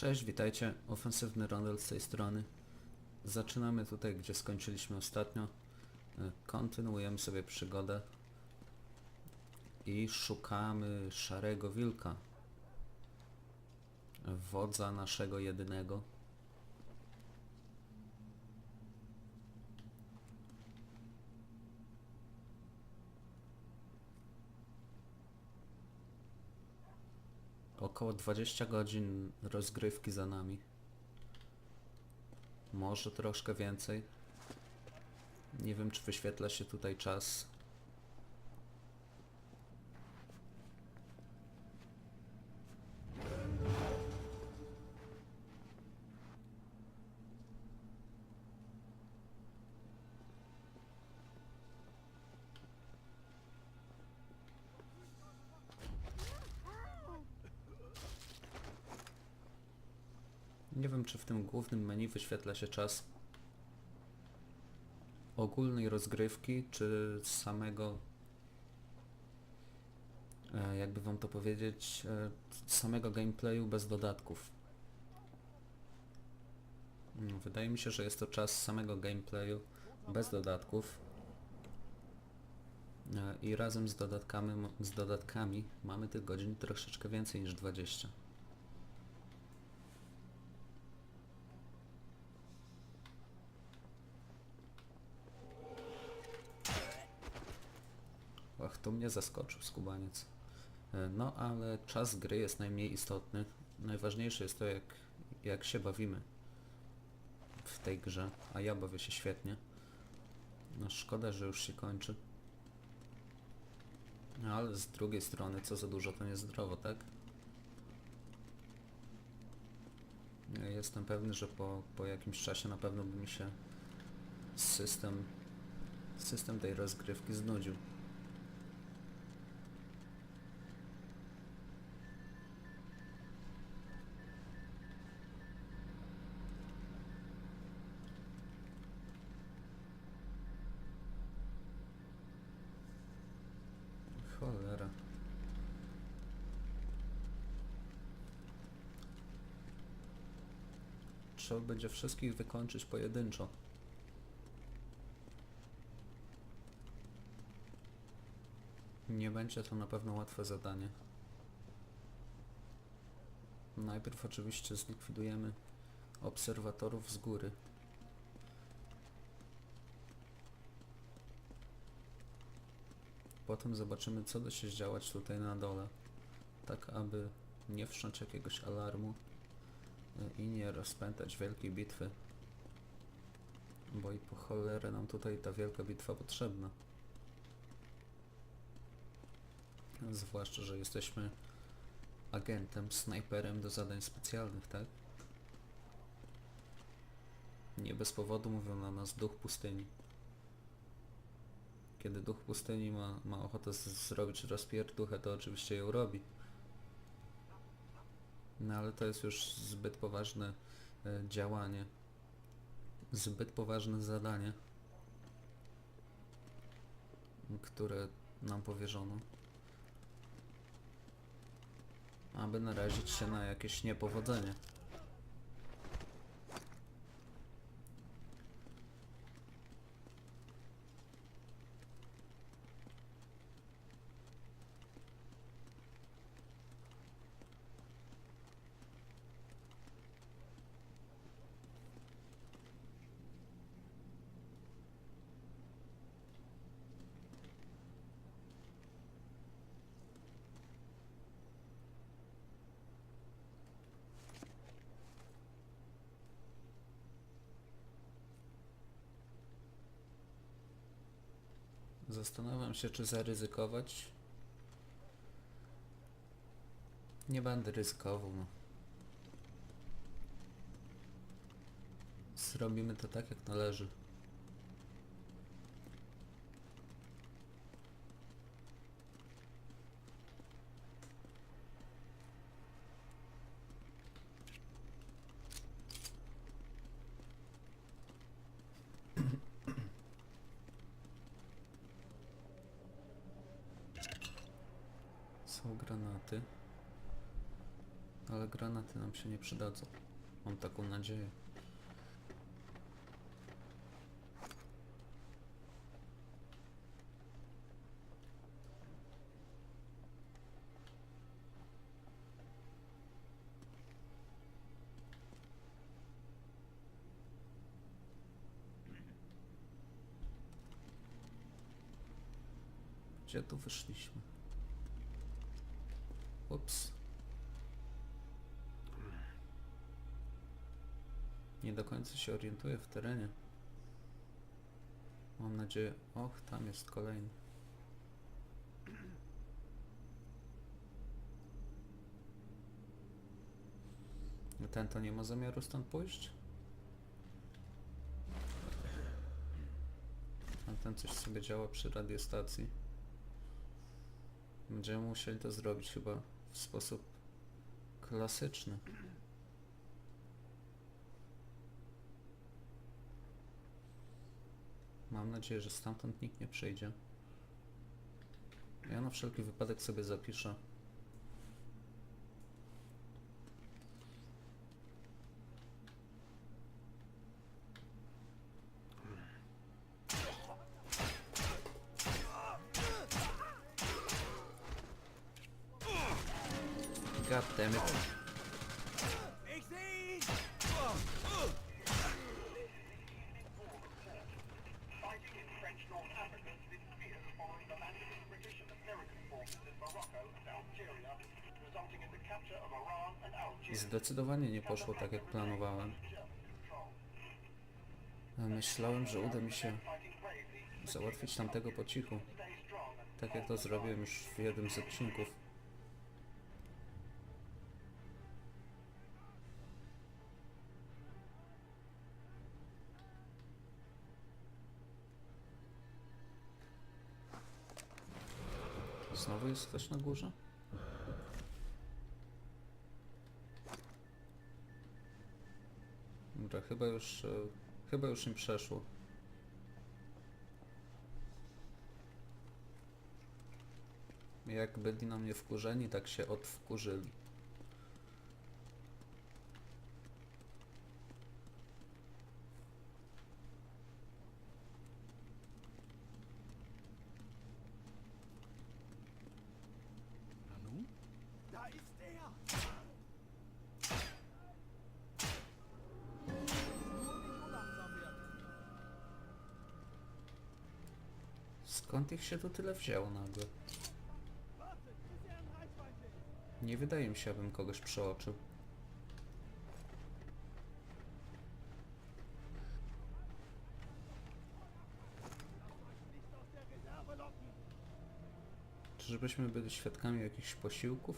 Cześć, witajcie. Ofensywny Rondel z tej strony. Zaczynamy tutaj, gdzie skończyliśmy ostatnio. E, Kontynuujemy sobie przygodę. I szukamy Szarego Wilka. Wodza naszego jedynego. Około 20 godzin rozgrywki za nami. Może troszkę więcej. Nie wiem, czy wyświetla się tutaj czas. Nie wiem, czy w tym głównym menu wyświetla się czas ogólnej rozgrywki, czy samego, e, jakby wam to powiedzieć, e, samego gameplayu bez dodatków. Mm, Wydaje mi się, że jest to czas samego gameplayu bez dodatków. E, I razem z dodatkami, z dodatkami mamy tych godzin troszeczkę więcej niż 20. to mnie zaskoczył skubaniec. E, No, ale czas gry jest najmniej istotny. Najważniejsze jest to, jak, jak się bawimy w tej grze, a ja bawię się świetnie. No, szkoda, że już się kończy. No, ale z drugiej strony, co za dużo, to niezdrowo, tak? Ja Jestem pewny, że po, po jakimś czasie na pewno by mi się system, system tej rozgrywki znudził. Trzeba będzie wszystkich wykończyć pojedynczo. Nie będzie to na pewno łatwe zadanie. Najpierw oczywiście zlikwidujemy obserwatorów z góry. Potem zobaczymy co da się działać tutaj na dole. Tak aby nie wszcząć jakiegoś alarmu i nie rozpętać wielkiej bitwy. Bo i po cholerę nam tutaj ta wielka bitwa potrzebna. Zwłaszcza, że jesteśmy agentem, snajperem do zadań specjalnych, tak? Nie bez powodu mówią na nas duch pustyni. Kiedy duch pustyni ma, ma ochotę zrobić rozpierduchę, to oczywiście ją robi. No ale to jest już zbyt poważne e, działanie. Zbyt poważne zadanie, które nam powierzono. Aby narazić się na jakieś niepowodzenie. Zastanawiam się, czy zaryzykować. Nie będę ryzykował. No. Zrobimy to tak, jak należy. Są granaty. Ale granaty nam się nie przydadzą. Mam taką nadzieję. Gdzie tu wyszliśmy? Ups. Nie do końca się orientuję w terenie. Mam nadzieję... Och, tam jest kolejny. Ten to nie ma zamiaru stąd pójść? A ten coś sobie działa przy radiostacji. Będziemy musieli to zrobić chyba w sposób klasyczny. Mam nadzieję, że stamtąd nikt nie przyjdzie. Ja na wszelki wypadek sobie zapiszę. Zdecydowanie nie poszło tak jak planowałem. Myślałem, że uda mi się załatwić tamtego po cichu. Tak jak to zrobiłem już w jednym z odcinków. Znowu jest ktoś na górze? Dobra, chyba już, e, chyba już im przeszło. Jak byli na mnie wkurzeni, tak się odwkurzyli. Się tu tyle wzięło nagle? Nie wydaje mi się, abym kogoś przeoczył. Locken! Czyżbyśmy byli świadkami jakichś posiłków?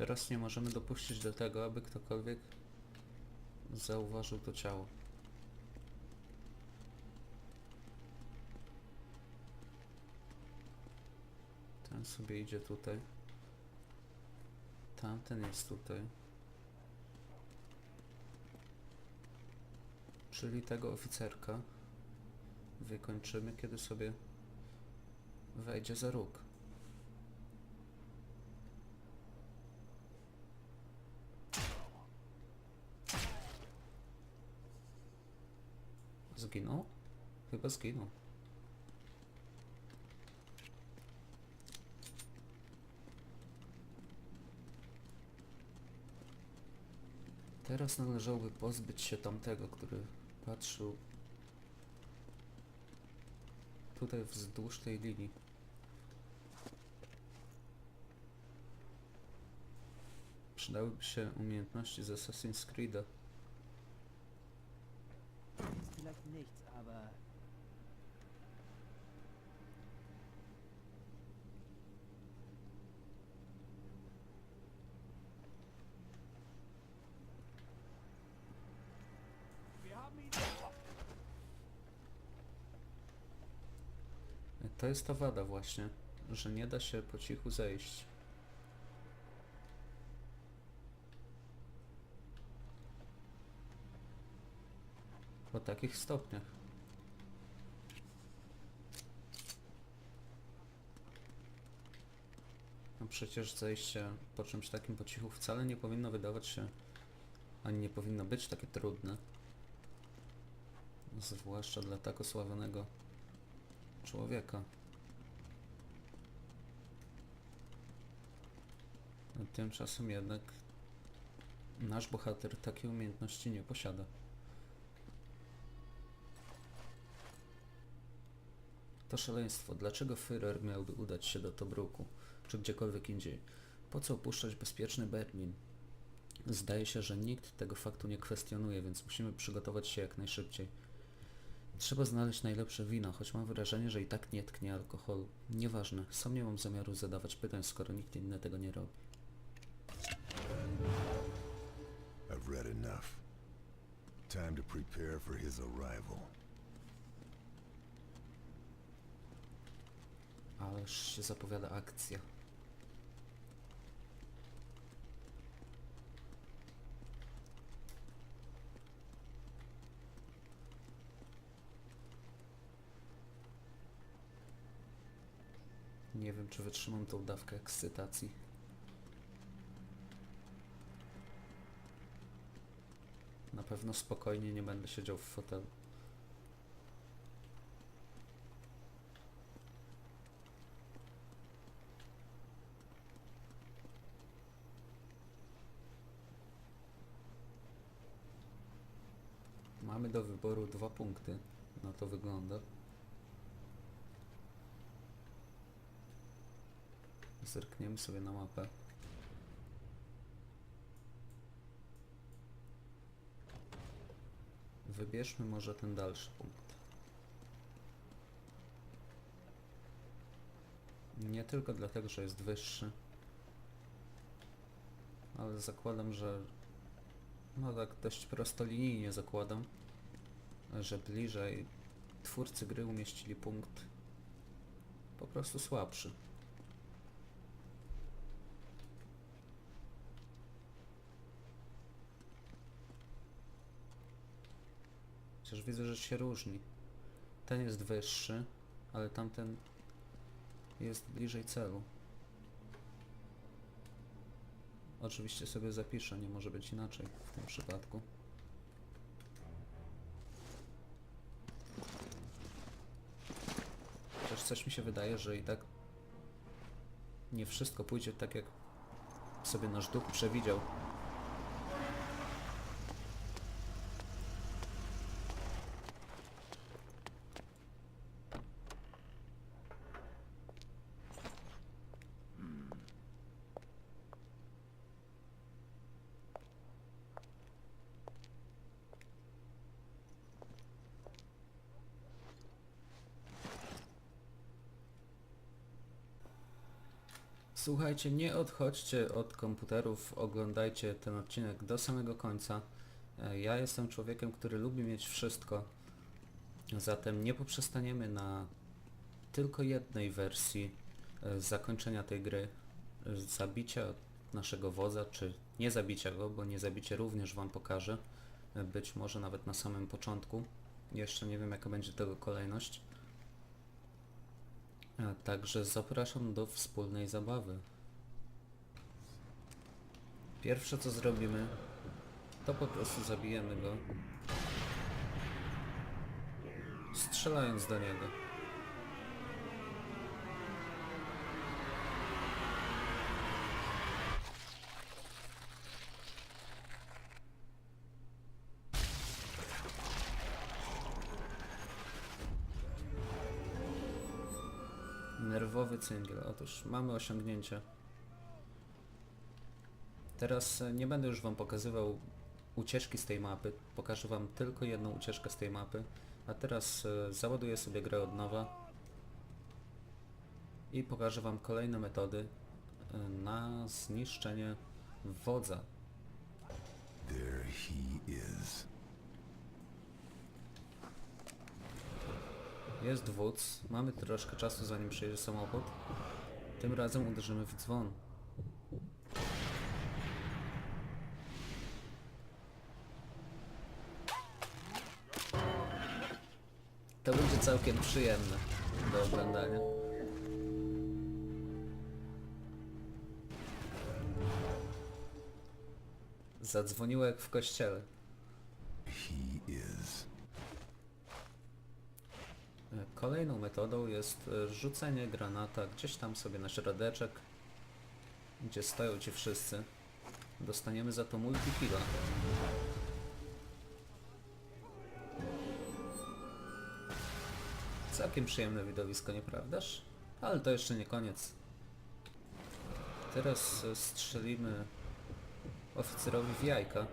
Teraz nie możemy dopuścić do tego, aby ktokolwiek zauważył to ciało. Ten sobie idzie tutaj. Tamten jest tutaj. Czyli tego oficerka wykończymy, kiedy sobie wejdzie za róg. Zginął? Chyba zginął. Teraz należałoby pozbyć się tamtego, który patrzył tutaj wzdłuż tej linii. Przydałyby się umiejętności z Assassin's Creed'a. To jest ta wada właśnie, że nie da się po cichu zejść. Po takich stopniach. No przecież zejście po czymś takim po cichu wcale nie powinno wydawać się, ani nie powinno być takie trudne. Zwłaszcza dla tak osławionego człowieka. A Tymczasem jednak nasz bohater takiej umiejętności nie posiada. To szaleństwo. Dlaczego Führer miałby udać się do Tobruku, czy gdziekolwiek indziej? Po co opuszczać bezpieczny Berlin? Zdaje się, że nikt tego faktu nie kwestionuje, więc musimy przygotować się jak najszybciej. Trzeba znaleźć najlepsze wino, choć mam wrażenie, że i tak nie tknie alkoholu. Nieważne, sam nie mam zamiaru zadawać pytań, skoro nikt inny tego nie robi. I've read enough. Time to prepare for his arrival. Ależ się zapowiada akcja. Nie wiem, czy wytrzymam tą dawkę ekscytacji. Na pewno spokojnie nie będę siedział w fotelu. Mamy do wyboru dwa punkty. Na to wygląda. Zerkniemy sobie na mapę. Wybierzmy może ten dalszy punkt. Nie tylko dlatego, że jest wyższy, ale zakładam, że no tak dość prostolinijnie zakładam, że bliżej twórcy gry umieścili punkt po prostu słabszy. Chociaż widzę, że się różni. Ten jest wyższy, ale tamten jest bliżej celu. Oczywiście sobie zapiszę, nie może być inaczej w tym przypadku. Chociaż coś mi się wydaje, że i tak nie wszystko pójdzie tak, jak sobie nasz duch przewidział. Słuchajcie, nie odchodźcie od komputerów, oglądajcie ten odcinek do samego końca. E, Ja jestem człowiekiem, który lubi mieć wszystko, zatem nie poprzestaniemy na tylko jednej wersji e, zakończenia tej gry, e, zabicia naszego wodza, czy nie zabicia go, bo nie zabicie również Wam pokażę, być może nawet na samym początku. Jeszcze nie wiem jaka będzie tego kolejność. A Także zapraszam do wspólnej zabawy. Pierwsze co zrobimy, to po prostu zabijemy go. Strzelając do niego. Nerwowy cyngiel. Otóż mamy osiągnięcie. Teraz e, nie będę już Wam pokazywał ucieczki z tej mapy. Pokażę Wam tylko jedną ucieczkę z tej mapy. A teraz e, załaduję sobie grę od nowa. I pokażę Wam kolejne metody e, na zniszczenie wodza. There he is. Jest wódz. Mamy troszkę czasu zanim przyjedzie samochód. Tym razem uderzymy w dzwon. To będzie całkiem przyjemne do oglądania. Zadzwoniło jak w kościele. He is. Kolejną metodą jest e, rzucenie granata gdzieś tam sobie na środeczek, gdzie stoją ci wszyscy. Dostaniemy za to multikilla. Całkiem przyjemne widowisko, nieprawdaż? Ale to jeszcze nie koniec. Teraz e, strzelimy oficerowi w jajka.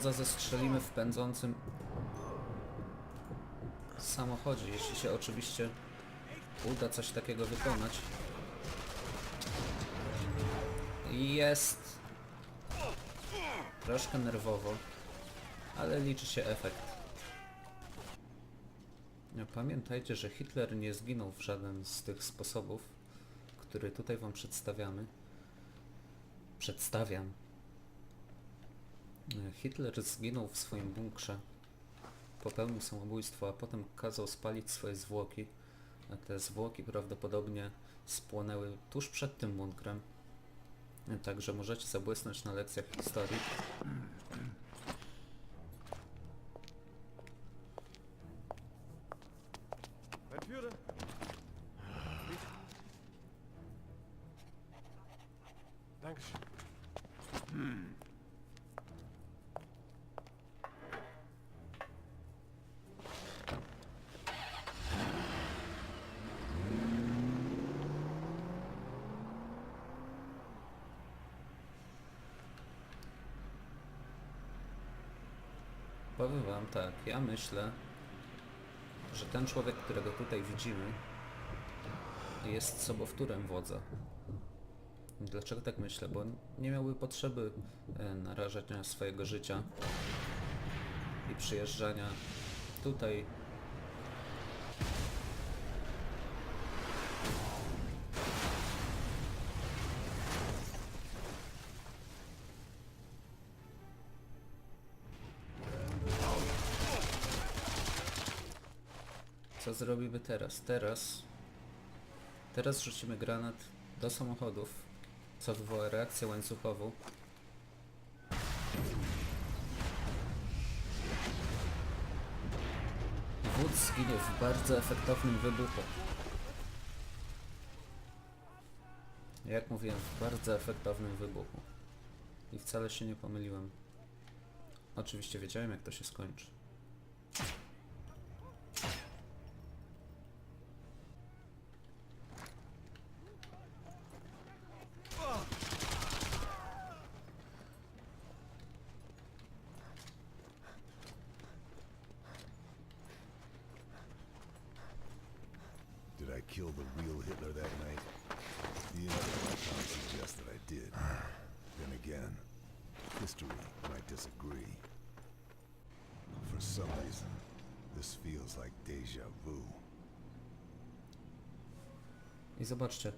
Wodza zestrzelimy w pędzącym samochodzie, jeśli się oczywiście uda coś takiego wykonać. Jest troszkę nerwowo, ale liczy się efekt. Pamiętajcie, że Hitler nie zginął w żaden z tych sposobów, który tutaj wam przedstawiamy. Przedstawiam. Hitler zginął w swoim bunkrze. Popełnił samobójstwo, a potem kazał spalić swoje zwłoki. Te zwłoki prawdopodobnie spłonęły tuż przed tym bunkrem. Także możecie zabłysnąć na lekcjach historii. Powiem wam tak, ja myślę, że ten człowiek, którego tutaj widzimy, jest sobowtórem wodza. Dlaczego tak myślę? Bo nie miałby potrzeby e, narażania swojego życia i przyjeżdżania tutaj. Zrobimy teraz? Teraz. Teraz rzucimy granat do samochodów, co wywoła reakcję łańcuchową. Wódz zginął w bardzo efektownym wybuchu. Jak mówiłem, w bardzo efektownym wybuchu. I wcale się nie pomyliłem. Oczywiście wiedziałem, jak to się skończy. Did I kill the real Hitler that night? The evidence can't suggest that I did. Then again, history might disagree. For some reason, this feels like deja vu. I zobaczcie.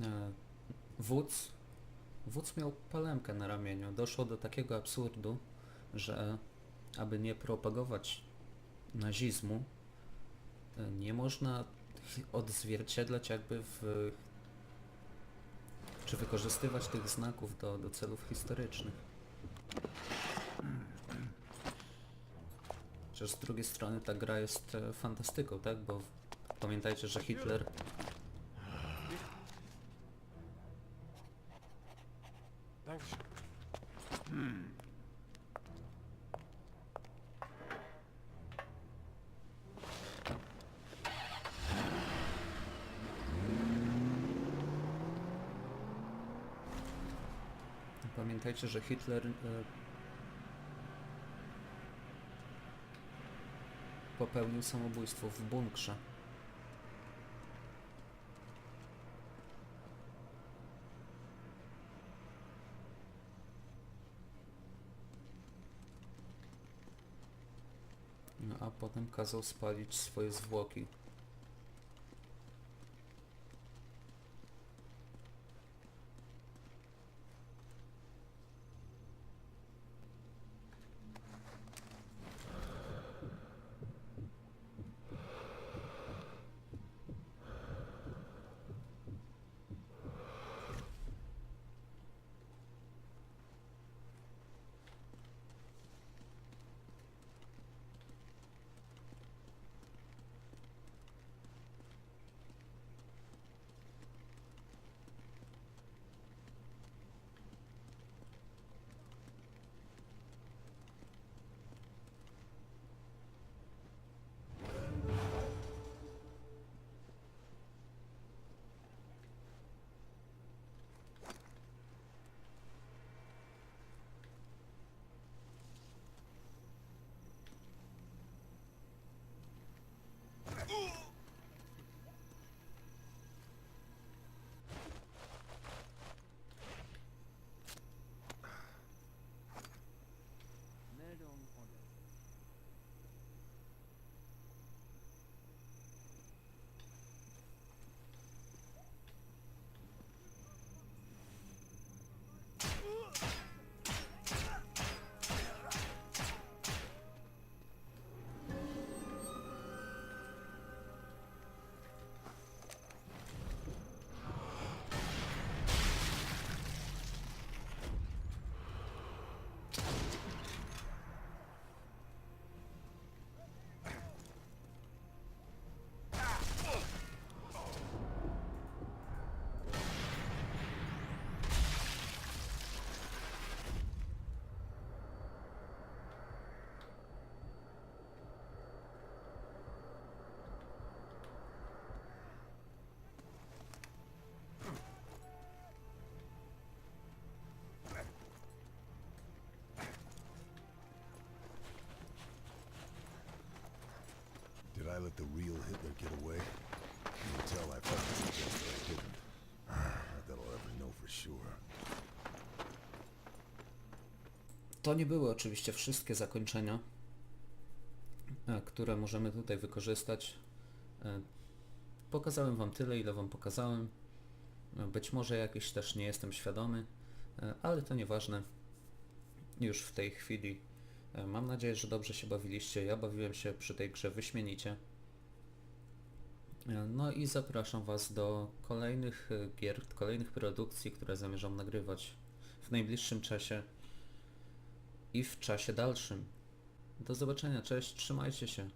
E, wódz, wódz miał palemkę na ramieniu. Doszło do takiego absurdu, że aby nie propagować nazizmu, e, nie można odzwierciedlać jakby w czy wykorzystywać tych znaków do, do celów historycznych. Chociaż z drugiej strony ta gra jest e, fantastyką, tak? Bo pamiętajcie, że Hitler. Pamiętajcie, że Hitler e, popełnił samobójstwo w bunkrze. No a potem kazał spalić swoje zwłoki. Let the real Hitler get away? You can tell I I didn't. Not that I'll ever know for sure. To nie były oczywiście wszystkie zakończenia, e, które możemy tutaj wykorzystać. E, Pokazałem Wam tyle, ile Wam pokazałem. E, Być może jakieś też nie jestem świadomy, ale to nieważne. Już w tej chwili mam nadzieję, że dobrze się bawiliście. Ja bawiłem się przy tej grze wyśmienicie. No i zapraszam Was do kolejnych e, gier, kolejnych produkcji, które zamierzam nagrywać w najbliższym czasie i w czasie dalszym. Do zobaczenia, cześć, trzymajcie się.